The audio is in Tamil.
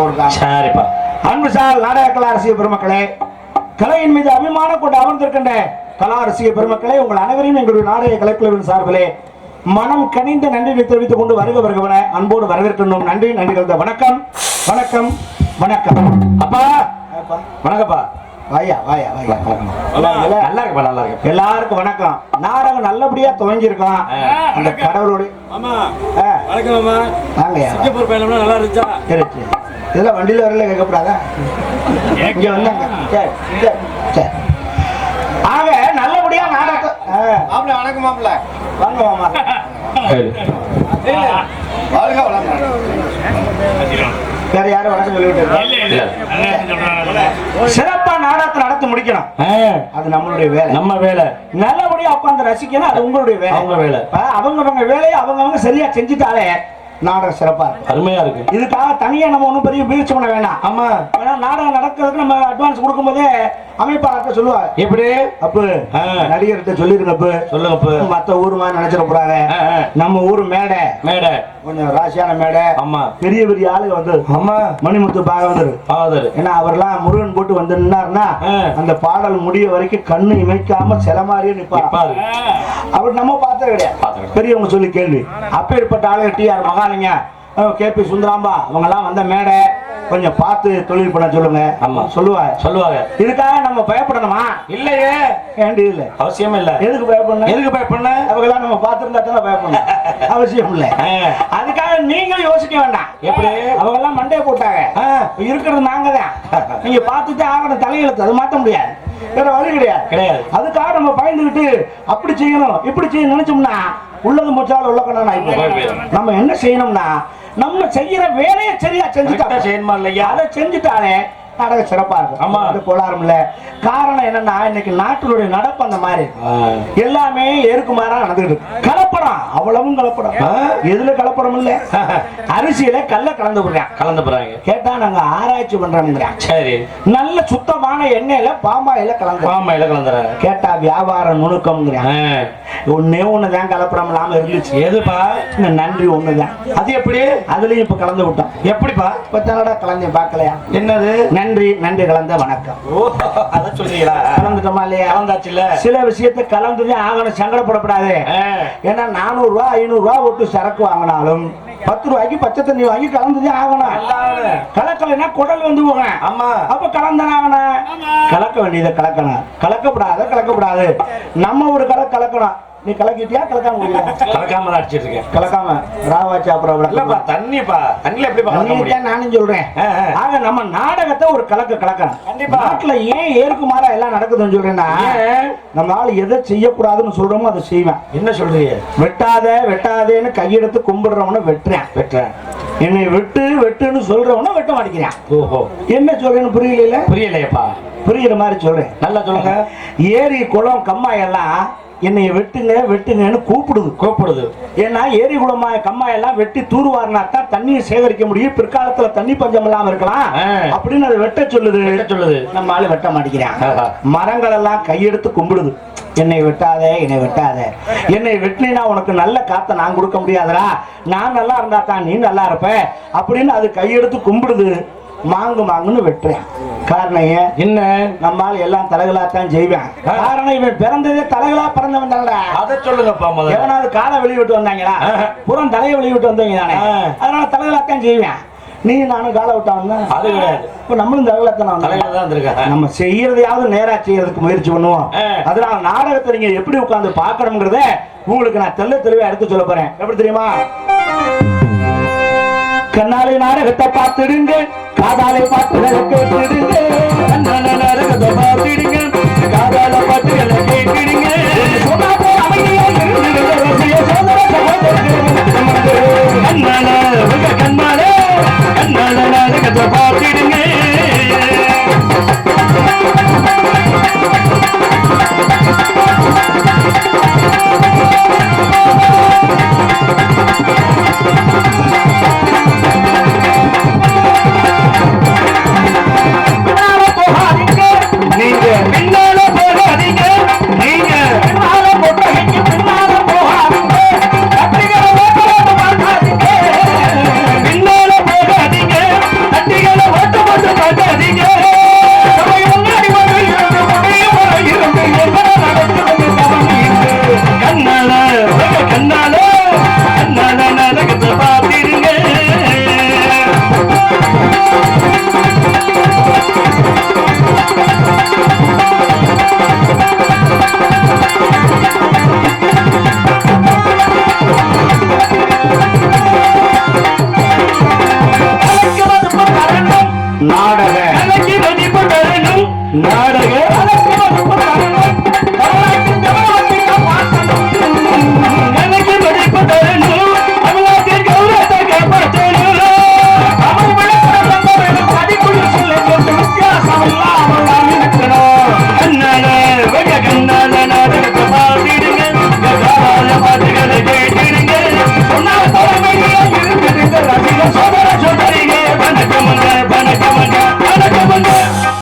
ஒரு சரிப்பா. அன்பு சார் நாடக கலா ரசிக பெருமக்களே கலையின் மீது அபிமானம் கொண்டு அமர்ந்திருக்கின்ற கலா ரசிக பெருமக்களே உங்கள் அனைவரையும் எங்களுடைய நாடக கலைக்குழுவின் சார்பிலே மனம் கனிந்த நன்றியை தெரிவித்துக் கொண்டு வருக வருகவன அன்போடு வரவேற்கின்றோம். நன்றி நன்றி வணக்கம் வணக்கம் வணக்கம். அப்பா. வணக்கம்ப்பா வாயா வாயா வாயா. நல்லா இருக்குப்பா நல்லா இருக்கு எல்லாருக்கும் வணக்கம். நாடகம் நல்லபடியா துவங்கி இருக்கோம் அந்த கடவுளுடைய வணக்கம். சிங்கப்பூர் பயணம்லாம் நல்லா இருந்துச்சா? இதெல்லாம் வண்டியில வரல கேட்கக்கூடாதா? இங்க வந்தாங்க. சரி சரி சரி. ஆக நல்லபடியா நாடகம் மாப்பிள்ள வணக்கம் மாப்பிள்ள வாங்க மாமா. வாழ்க வளம் வேற யாரும் வணக்கம் சொல்லிவிட்டு முடிக்கணும். அது நம்மளுடைய வேலை. நம்ம வேலை. நல்லபடியா உட்கார்ந்து ரசிக்கணும் அது உங்களுடைய வேலை. அவங்க வேலை. அவங்க வேலையை அவங்க அவங்க சரியா செஞ்சுட்டாலே நாடகம் சிறப்பா இருக்கும் அருமையா இருக்கு. இதுக்காக தனியா நம்ம ஒண்ணும் பெரிய முயற்சி பண்ண வேண்டாம் ஆமா. ஏன்னா நாடகம் நடக்கிறதுக்கு நம்ம அட்வான்ஸ் கொடுக்கும்போதே அமைப்பாளர்கிட்ட சொல்லுவாங்க. எப்படி? அப்பு. நடிகர்கிட்ட சொல்லிருங்க அப்பு. சொல்லுங்க அப்ப. மத்த ஊர் மாதிரி நினைச்சிட ஆ. நம்ம ஊர் மேடை. மேடை. கொஞ்சம் ராசியான மேடை. ஆமா. பெரிய பெரிய ஆளுங்க வந்து ஆமா. மணிமுத்து பாகவதர். ஃபாதர் ஏன்னா அவர்லாம் முருகன் போட்டு வந்து நின்னாருன்னா ஆ. அந்த பாடல் முடிய வரைக்கும் கண்ணு இமைக்காம சில மாதிரியே நிப்பாரு. பாரு அவர் நம்ம பார்த்தது கிடையாது. பெரியவங்க சொல்லி கேள்வி. அப்பேற்பட்ட ஆளுங்க T R Mahalinga K. B. Sundaramba அவங்கெல்லாம் வந்த மேடை. கொஞ்சம் பார்த்து தொழில் பண்ண சொல்லுங்க. ஆமா. சொல்லுவாங்க. சொல்லுவாங்க. இதுக்காக நம்ம பயப்படணுமா? இல்லையே. வேண்டி இல்ல? அவசியமே இல்ல. எதுக்கு பயப்படணும்? எதுக்கு பயப்படன அவங்கெல்லாம் நம்ம பார்த்துருந்தா தான் பயப்படணும். அவசியம் இல்ல. அதுக்காக நீங்க யோசிக்க வேண்டாம். எப்படி? அவங்க எல்லாம் மண்டையை போட்டாங்க. இருக்கிறது நாங்க தான். நீங்க பார்த்துட்டு ஆகணும் தலையெழுத்து அது மாத்த முடியாது. வேற வழி கிடையாது. கிடையாது. அதுக்காக நம்ம பயந்துகிட்டு அப்படி செய்யணும் இப்படி செய்ய நினைச்சோம்னா உள்ளது முச்சாலும் உள்ள கண்ணா. நம்ம என்ன செய்யணும்னா நம்ம செய்யற வேலையை சரியா செஞ்சுட்டா செய்யணுமா இல்லையா? அதை செஞ்சுட்டாலே நாடகம் சிறப்பா இருக்கும். ஆமா. அது கோளாறும் இல்ல காரணம் என்னன்னா இன்னைக்கு நாட்டினுடைய நடப்பு அந்த மாதிரி இருக்கு. எல்லாமே ஏற்குமாறா நடந்துகிட்டு இருக்கு. கலப்படம் அவ்வளவும் கலப்படம். எதுல கலப்படம் இல்ல. அரிசியில கல்ல கலந்து விடுறான் கலந்து போறாங்க கேட்டா நாங்க ஆராய்ச்சி பண்றோம்ங்கிறான் சரி. நல்ல சுத்தமான எண்ணெயில பாமாயில கலந்து பாமாயில கலந்துறாங்க கேட்டா வியாபார நுணுக்கம்ங்கிறான் ஒன்னே ஒண்ணுதான் கலப்படம் இல்லாம இருந்துச்சு. எதுப்பா? நன்றி ஒண்ணுதான். அது எப்படி? அதுலயும் இப்ப கலந்து விட்டோம். எப்படிப்பா? இப்ப தானடா கலந்து பார்க்கலையா என்னது? நன்றி நன்றி கலந்த வணக்கம். ஓ அத சொல்றீங்களா கலந்துட்டோமா இல்லையா? கலந்தாச்சு இல்ல சில விஷயத்தை கலந்துதான் ஆகணும் சங்கடப்படக்கூடாது. ஏன்னா நானூறு ரூபா ஐநூறு ரூபா ஒட்டு சரக்கு வாங்கினாலும் பத்து ரூபாய்க்கு பச்சை தண்ணி வாங்கி கலந்துதான் ஆகணும். கலக்கலைன்னா குடல் வந்து போவேன் ஆமா. அப்ப கலந்தானே ஆகணும். கலக்க வேண்டியதை கலக்கணும். கலக்கப்படாத கலக்கப்படாது. நம்ம ஒரு கலை கலக்கணும். நீ கலக்கிட்டியா? கலக்காம கலக்காம தான் அடிச்சிட்டு இருக்கேன். கலக்காம. ராவாச்சி அப்புறம் இல்லப்பா. தண்ணிப்பா. தண்ணில முடியும்? தண்ணியைத்தான் நானும் சொல்றேன். ஆக நம்ம நாடகத்தை ஒரு கலக்க கலக்கணும் கண்டிப்பா. நாட்டுல ஏன் ஏற்குமாறா எல்லாம் நடக்குதுன்னு சொல்றேன்னா? நம்ம ஆள் எதை செய்யக்கூடாதுன்னு சொல்றோமோ அதை செய்வேன். என்ன சொல்றீங்க? வெட்டாத வெட்டாதேன்னு கையெடுத்து கும்பிடுறவன வெட்டுறேன். வெட்டுறேன். என்னை வெட்டு வெட்டுன்னு சொல்றவன வெட்ட மாட்டேங்கிறான். ஓஹோ. என்ன சொல்றேன்னு புரியல புரியலையப்பா. புரியுற மாதிரி சொல்றேன். நல்லா சொல்லுங்க. ஏரி குளம் கம்மாய் எல்லாம் என்னைய வெட்டுங்க வெட்டுங்கன்னு கூப்பிடுது கூப்பிடுது. ஏன்னா ஏரி குளமா கம்மாய் எல்லாம் வெட்டி தூர்வாரினா தான் தண்ணியை சேகரிக்க முடியும். பிற்காலத்துல தண்ணி பஞ்சம் இல்லாம இருக்கலாம். அப்படின்னு அதை வெட்ட சொல்லுது. என்ன சொல்லுது. நம்ம ஆளு வெட்ட மாட்டேங்கிறான். மரங்கள் எல்லாம் கையெடுத்து கும்பிடுது. என்னை வெட்டாத என்னை வெட்டாத. என்னை வெட்டினா உனக்கு நல்ல காத்த நான் கொடுக்க முடியாதுடா. நான் நல்லா இருந்தா தான் நீ நல்லா இருப்ப. அப்படின்னு அது கையெடுத்து கும்பிடுது. மாங்கு மாங்குன்னு வெட்டுறேன். காரணம் ஏன்? என்ன? நம்மால் எல்லாம் தலைகளா தான் செய்வேன் காரணம் இவன் பிறந்ததே தலைகளா பிறந்தவன் தானடா. அத சொல்லுங்கப்பா முதல்ல. எவனாவது காலை வெளியிட்டு வந்தாங்களா? புறம் தலையை வெளியிட்டு வந்தவங்க தானே. அதனால தலைகளா தான் செய்வேன். நீ நானும் காலை விட்டான் அது கிடையாது. இப்ப நம்மளும் தலைகளா தான் தலையில தான் இருந்திருக்காங்க நம்ம செய்யறதையாவது நேரா செய்யறதுக்கு முயற்சி பண்ணுவோம். அதனால நாடகத்தை நீங்க எப்படி உட்கார்ந்து பாக்கணுங்கிறத உங்களுக்கு நான் தெல்ல தெளிவா எடுத்து சொல்ல போறேன். எப்படி தெரியுமா? கண்ணாலை நாடகத்தை பார்த்துடுங்க. காதாலை பாட்டுகளை கேட்டுடுங்க. கண்ணால பார்த்துடுங்க காதால பாட்டுகளை கேட்டுடுங்க. நாடக. நாடக.